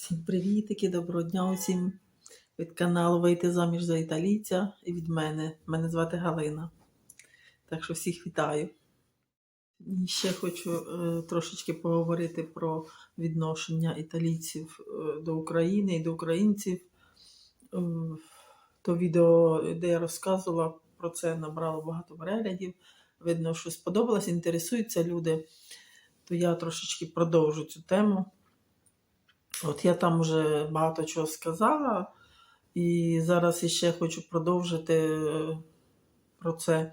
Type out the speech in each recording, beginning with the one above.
Всім привітики, доброго дня усім від каналу Вийти заміж за італійця і від мене. Мене звати Галина. Так що всіх вітаю. І ще хочу е, трошечки поговорити про відношення італійців е, до України і до українців. Е, то відео, де я розказувала про це, набрало багато переглядів. Видно, що сподобалось, інтересуються люди. То я трошечки продовжу цю тему. От я там вже багато чого сказала, і зараз іще хочу продовжити е, про це,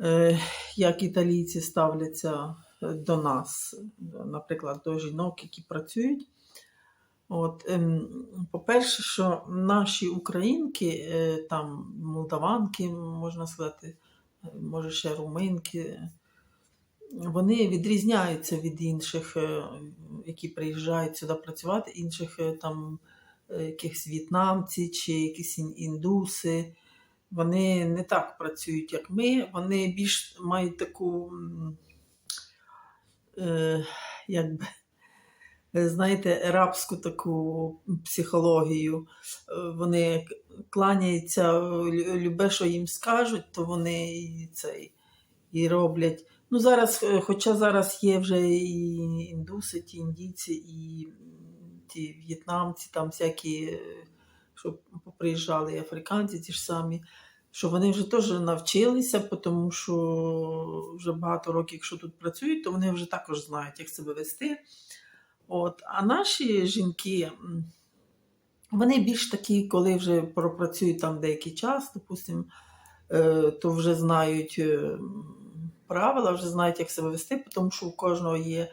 е, як італійці ставляться до нас, наприклад, до жінок, які працюють. От, ем, По-перше, що наші українки, е, там молдаванки, можна сказати, може ще руминки, вони відрізняються від інших, е, які приїжджають сюди працювати, інших е, там е, якихось в'єтнамці чи якісь індуси. Вони не так працюють, як ми. Вони більш мають таку, е, е, знаєте, рабську таку психологію. Вони кланяються, любе, що їм скажуть, то вони і, цей, і роблять. Ну, зараз, е, хоча зараз є вже і індуси, ті індійці, і ті в'єтнамці, там всякі, е, що поприїжджали, і африканці ті ж самі, що вони вже теж навчилися, тому що вже багато років, якщо тут працюють, то вони вже також знають, як себе вести. От. А наші жінки, вони більш такі, коли вже пропрацюють там деякий час, допустимо, е, то вже знають правила, вже знають, як себе вести, тому що у кожного є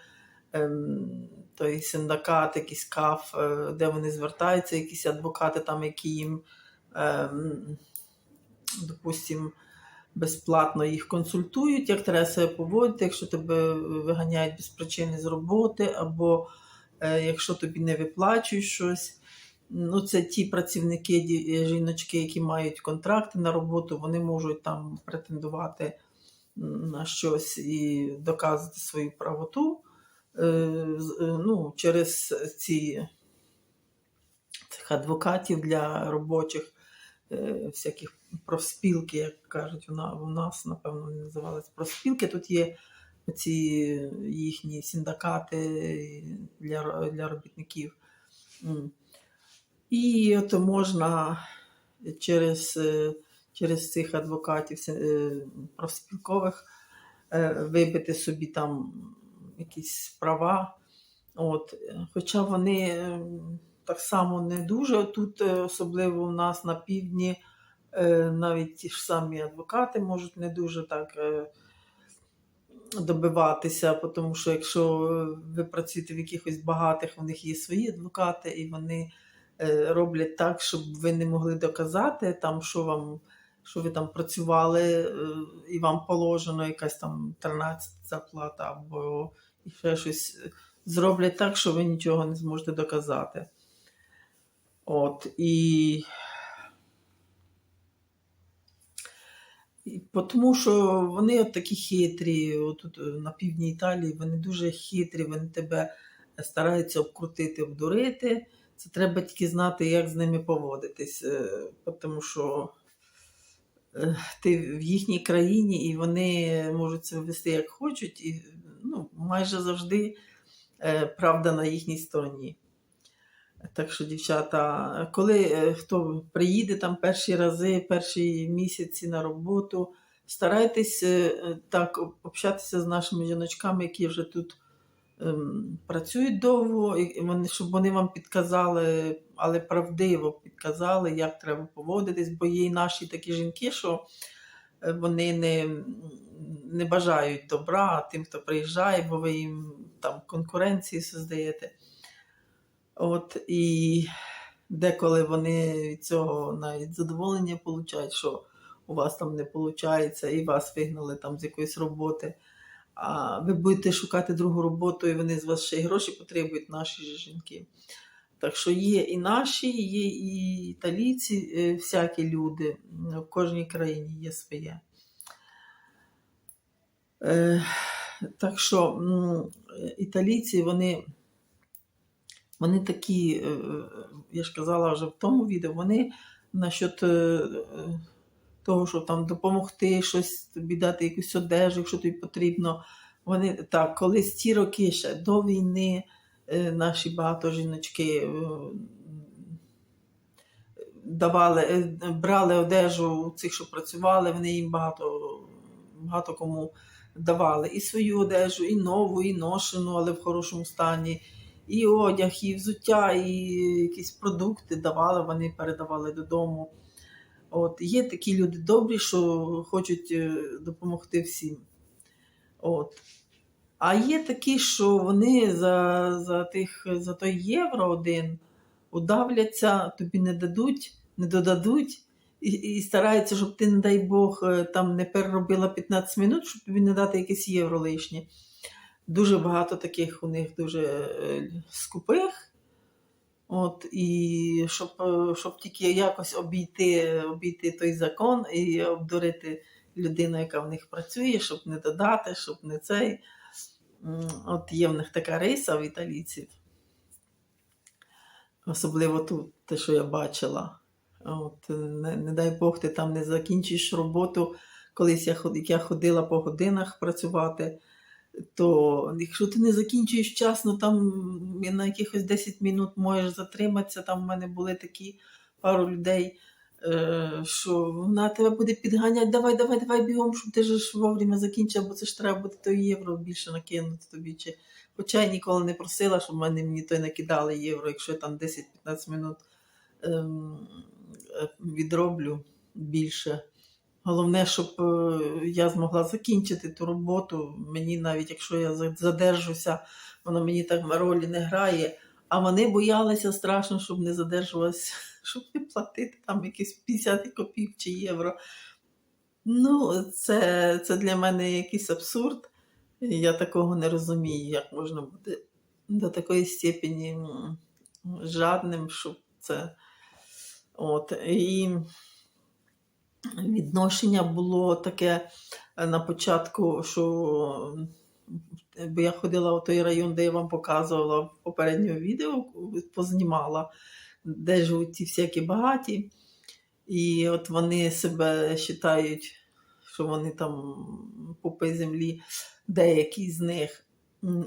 ем, той синдикат, якийсь каф, е, де вони звертаються, якісь адвокати, там, які їм, ем, допустимо, безплатно їх консультують, як треба себе поводити, якщо тебе виганяють без причини з роботи, або е, якщо тобі не виплачують щось. Ну, це ті працівники, жіночки, які мають контракти на роботу, вони можуть там претендувати на щось і доказувати свою правоту е, е, ну, через ці цих адвокатів для робочих е, всяких профспілки, як кажуть, вона у нас, напевно, вони називались профспілки. Тут є ці їхні синдикати для, для робітників. І от можна через, через цих адвокатів е, профспілкових е, вибити собі там якісь права. От. Хоча вони е, так само не дуже тут, особливо у нас на півдні, навіть ті ж самі адвокати можуть не дуже так добиватися, тому що якщо ви працюєте в якихось багатих, у них є свої адвокати, і вони роблять так, щоб ви не могли доказати, там, що вам. Що ви там працювали, е, і вам положено якась там 13 зарплата або ще щось зроблять так, що ви нічого не зможете доказати. От, і, тому що вони от такі хитрі, отут е, на півдні Італії, вони дуже хитрі, вони тебе стараються обкрутити, обдурити. Це треба тільки знати, як з ними поводитись, е, тому що е, ти в їхній країні, і вони можуть себе вести як хочуть, і ну, майже завжди е, правда на їхній стороні. Так що, дівчата, коли е, хто приїде там перші рази, перші місяці на роботу, старайтесь е, е, так общатися з нашими жіночками, які вже тут ем, працюють довго, і вони, щоб вони вам підказали, але правдиво підказали, як треба поводитись, бо є наші такі жінки, що е, вони не, не бажають добра тим, хто приїжджає, бо ви їм там конкуренції создаєте. От, і деколи вони від цього навіть задоволення получають, що у вас там не виходить, і вас вигнали там з якоїсь роботи. А ви будете шукати другу роботу, і вони з вас ще й гроші потребують, наші ж жінки. Так що є і наші, є і італійці, е, всякі люди. В кожній країні є своє. Е, Так що італійці, вони Вони такі, е, я ж казала вже в тому відео, вони насчет того, що там допомогти, щось тобі дати, якусь одежу, якщо тобі потрібно. Вони так, колись ті роки ще до війни наші багато жіночки е, давали, е, брали одежу у цих, що працювали, вони їм багато, багато кому давали і свою одежу, і нову, і ношену, але в хорошому стані, і одяг, і взуття, і якісь продукти давали, вони передавали додому. От, є такі люди добрі, що хочуть е, допомогти всім. От. А є такі, що вони за, за, тих, за той євро один удавляться, тобі не дадуть, не додадуть, і, стараються, щоб ти, не дай Бог, е, там не переробила 15 минут, щоб тобі не дати якесь євро лишнє. Дуже багато таких у них дуже е, скупих. От, і щоб, е, щоб тільки якось обійти, обійти той закон і обдурити людину, яка в них працює, щоб не додати, щоб не цей. От є в них така риса в італійців. Особливо тут, те, що я бачила. От, не, не дай Бог, ти там не закінчиш роботу. Колись я, я ходила по годинах працювати, то якщо ти не закінчуєш вчасно, там на якихось 10 минут можеш затриматися. Там в мене були такі пару людей, що вона тебе буде підганяти, давай, давай, давай бігом, щоб ти ж вовремя закінчив, бо це ж треба буде той євро більше накинути тобі. Чи... Хоча я ніколи не просила, щоб мене мені той накидали євро, якщо я там 10-15 минут ем, е, відроблю більше. Головне, щоб е, я змогла закінчити ту роботу. Мені навіть якщо я задержуся, воно мені так ролі не грає. А вони боялися страшно, щоб не задержувалася, щоб не платити там якісь 50 копійок чи євро. Ну, це, це для мене якийсь абсурд. Я такого не розумію, як можна бути до такої степені жадним, щоб це. От. І відношення було таке на початку, що бо я ходила в той район, де я вам показувала в попередньому відео, познімала, де живуть ті всякі багаті. І от вони себе вважають, що вони там пупи землі, деякі з них.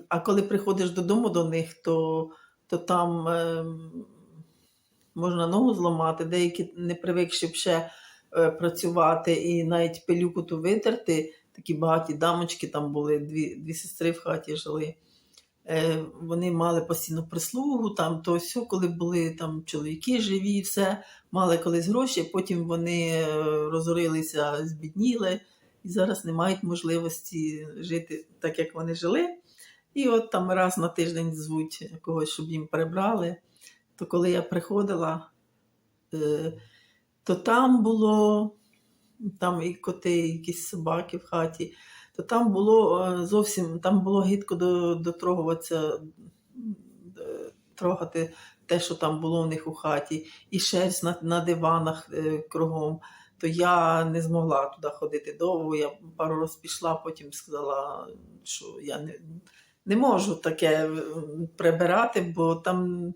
А коли приходиш додому до них, то, то там ем, можна ногу зламати, деякі не привикши ще е, працювати і навіть пилюку ту витерти. Такі багаті дамочки там були, дві, дві сестри в хаті жили. Е, вони мали постійну прислугу, там то все, коли були там чоловіки живі, все, мали колись гроші, потім вони е, розорилися, збідніли і зараз не мають можливості жити так, як вони жили. І от там раз на тиждень звуть когось, щоб їм прибрали. То коли я приходила, е, то там було там і коти, і якісь собаки в хаті, то там було е, зовсім там було гидко до- дотрогуватися, е, трогати те, що там було в них у хаті, і шерсть на, на диванах е, кругом. То я не змогла туди ходити довго. Я пару разів пішла, потім сказала, що я не, не можу таке прибирати, бо там,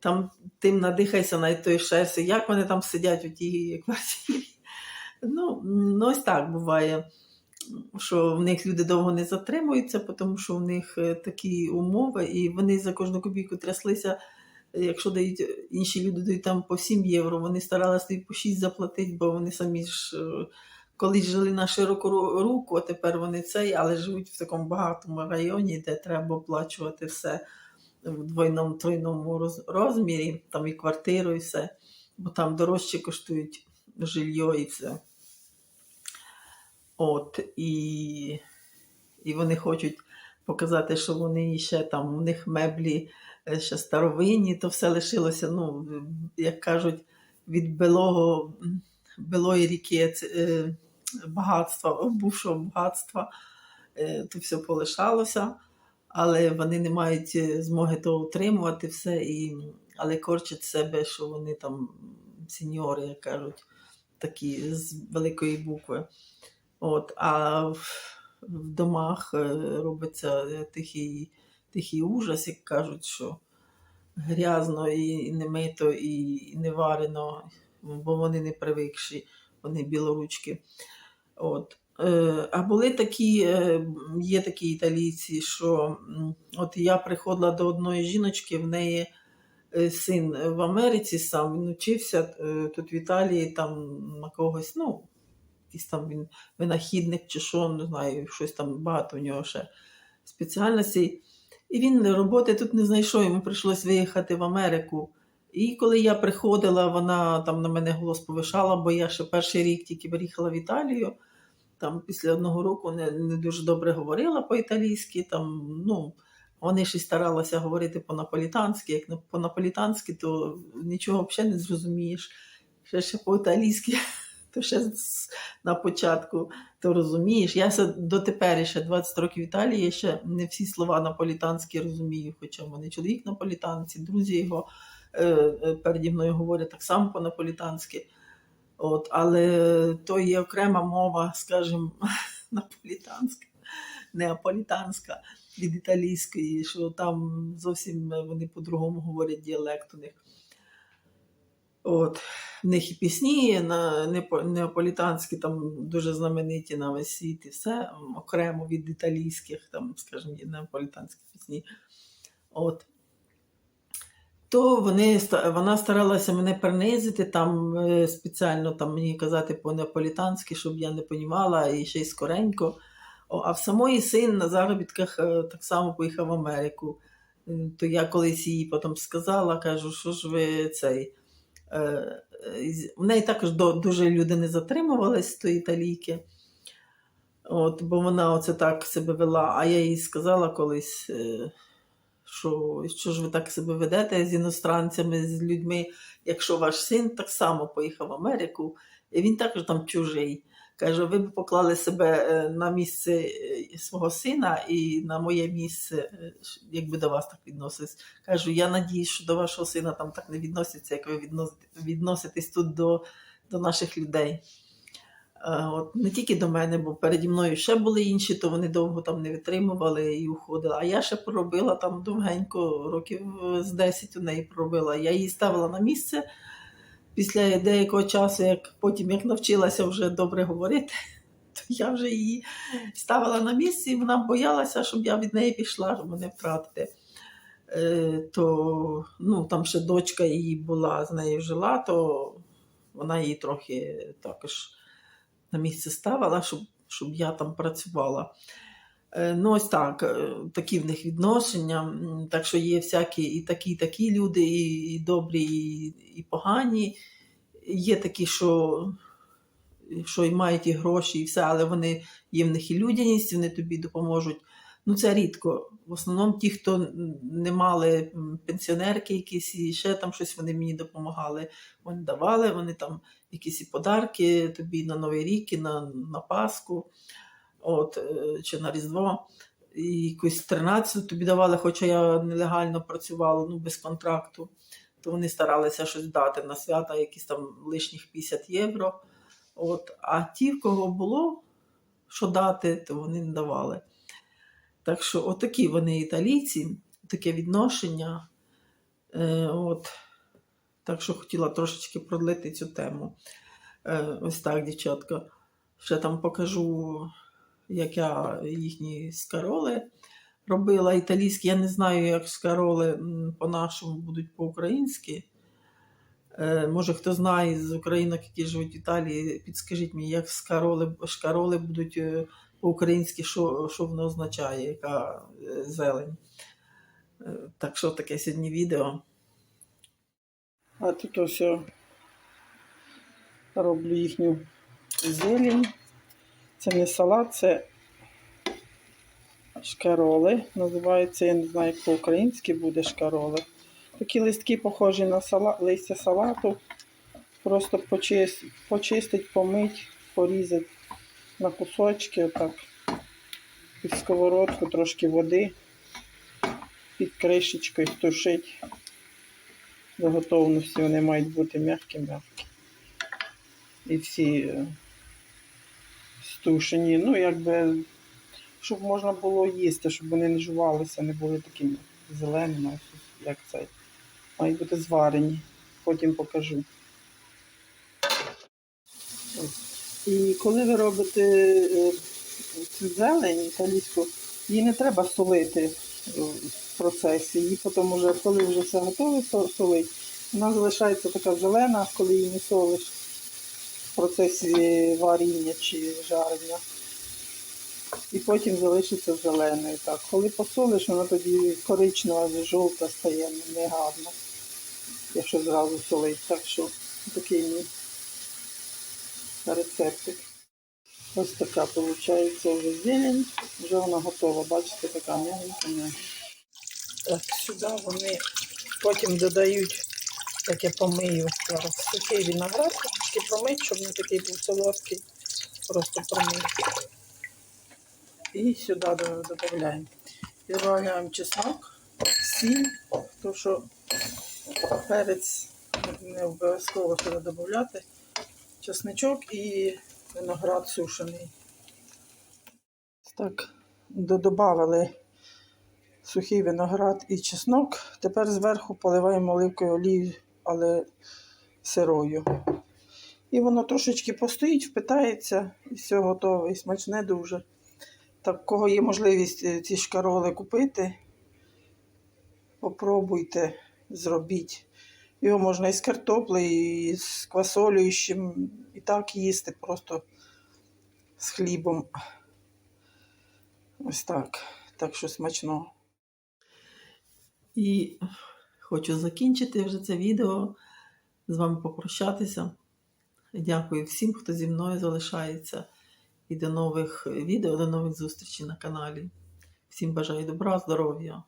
там тим надихайся на той шерсті. Як вони там сидять у тій квартирі? Ну, ну, ось так буває, що в них люди довго не затримуються, тому що в них е, такі умови, і вони за кожну копійку тряслися. Якщо дають інші люди дають там по 7 євро, вони старалися і по 6 заплатити, бо вони самі ж е, колись жили на широку руку, а тепер вони цей, але живуть в такому багатому районі, де треба оплачувати все в двойному тройному розмірі, там і квартиру, і все, бо там дорожче коштують жилье і все. От, і, і вони хочуть показати, що вони ще там, у них меблі е, ще старовинні, то все лишилося, ну, як кажуть, від белого, м, белої ріки е, багатства, бувшого багатства, е, то все полишалося, але вони не мають е, змоги то утримувати все, і, але корчать себе, що вони там сеньори, як кажуть, такі з великої букви. От, а в, в домах е, робиться е, тихий, тихий ужас, як кажуть, що грязно і не мито, і не варено, бо вони не привикші, вони білоручки. От. Е, А були такі, є такі італійці, що от я приходила до одної жіночки, в неї син в Америці сам він учився е, тут в Італії, там на когось, ну, якийсь там він винахідник чи що, не знаю, щось там багато в нього ще спеціальностей. І він роботи тут не знайшов, йому прийшлось виїхати в Америку. І коли я приходила, вона там на мене голос повишала, бо я ще перший рік тільки приїхала в Італію. Там після одного року не, не дуже добре говорила по-італійськи. Там, ну, вони ще старалися говорити по-наполітанськи. Як по-наполітанськи, то нічого взагалі не зрозумієш. Ще, ще по-італійськи, то ще на початку то розумієш. Я дотепер ще 20 років в Італії, я ще не всі слова наполітанські розумію, хоча в мене чоловік наполітанці, друзі його е, е, переді мною говорять так само по-наполітанськи. От, але то є окрема мова, скажімо, наполітанська, неаполітанська від італійської, що там зовсім вони по-другому говорять діалект у них. От. В них і пісні на неаполітанські, там дуже знамениті на весь світ, і все окремо від італійських, там, скажімо, неаполітанські пісні. От. То вони, вона старалася мене принизити, там е, спеціально там, мені казати по-неаполітанськи, щоб я не понімала, і ще й скоренько. О, а в самої син на заробітках е, так само поїхав в Америку. То я колись їй потім сказала, кажу, що ж ви цей. Е, е, В неї також дуже люди не затримувались тої італійки. От, бо вона оце так себе вела. А я їй сказала колись, е, що, що ж ви так себе ведете з іностранцями, з людьми, якщо ваш син так само поїхав в Америку, і він також там чужий. Каже, ви б поклали себе е, на місце е, свого сина і на моє місце, е, якби до вас так відносились. Кажу, я надіюсь, що до вашого сина там так не відносяться, як ви відноситесь тут до, до наших людей. От, не тільки до мене, бо переді мною ще були інші, то вони довго там не витримували і уходили. А я ще проробила там довгенько, років з 10 у неї проробила. Я її ставила на місце після деякого часу, як потім як навчилася вже добре говорити, то я вже її ставила на місце, і вона боялася, щоб я від неї пішла, щоб мене втратити. Е, то ну, там ще дочка її була, з нею жила, то вона її трохи також на місце ставила, щоб, щоб я там працювала. Е, Ну, ось так, е, такі в них відношення. Так що є всякі і такі, і такі люди, і, і добрі, і, і погані. Є такі, що, що і мають і гроші, і все, але вони є в них і людяність, вони тобі допоможуть. Ну, це рідко. В основному ті, хто не мали пенсіонерки якісь, і ще там щось вони мені допомагали. Вони давали, вони там якісь і подарки тобі на Новий рік, і на, на Пасху, от, е, чи на Різдво. І якусь 13 тобі давали, хоча я нелегально працювала, ну, без контракту, то вони старалися щось дати на свята, якісь там лишніх 50 євро. От. А ті, в кого було що дати, то вони не давали. Так що, отакі вони італійці, таке відношення. Е, от. Так що хотіла трошечки продлити цю тему. Е, ось так, дівчатка. Ще там покажу, як я їхні скароли робила італійські. Я не знаю, як скароли по-нашому будуть по-українськи. Е, може, хто знає з українок, які живуть в Італії, підскажіть мені, як скароли, шкароли будуть е, по-українськи, що, що воно означає, яка е, зелень. Так що таке сьогодні відео. А тут ось роблю їхню зелень. Це не салат, це шкароли. Називається, я не знаю, як по-українськи буде шкароли. Такі листки похожі на сала... листя салату. Просто почист... почистить, помить, порізати на кусочки, отак. Під сковородку, трошки води, під кришечкою стушить до готовності. Вони мають бути м'які-м'які. І всі стушені. Ну, якби, щоб можна було їсти, щоб вони не жувалися, не були такими зеленими, як цей. мають бути зварені. Потім покажу. І коли ви робите е, цю зелень італійську, її не треба солити е, в процесі. Її потім уже, коли вже все готове со- солить, вона залишається така зелена, коли її не солиш процесі варіння чи жарення. І потім залишиться зеленою. Так. Коли посолиш, вона тоді коричнева, жовта стає негарно, якщо зразу солить. Так що такий мій рецептик. Ось така виходить вже зелень. Вже вона готова. Бачите, така м'ягенька м'ягенька. Так, сюди вони потім додають, як я помию зараз, сухий виноград, трошки промить, щоб не такий був солодкий. Просто промить. І сюди додаємо. Додаємо чеснок, сіль, тому що перець не обов'язково сюди додати. Чесничок і виноград сушений. Так, додавали сухий виноград і чеснок. Тепер зверху поливаємо оливкою олією, але сирою. І воно трошечки постоїть, впитається, і все готове, і смачне дуже. Так, кого є можливість е, ці шкароли купити, попробуйте, зробіть. Його можна і з картоплею, і з квасолею, і з чим і так їсти, просто з хлібом. Ось так. Так що смачно. І хочу закінчити вже це відео, з вами попрощатися. Дякую всім, хто зі мною залишається. І до нових відео, до нових зустрічей на каналі. Всім бажаю добра, здоров'я.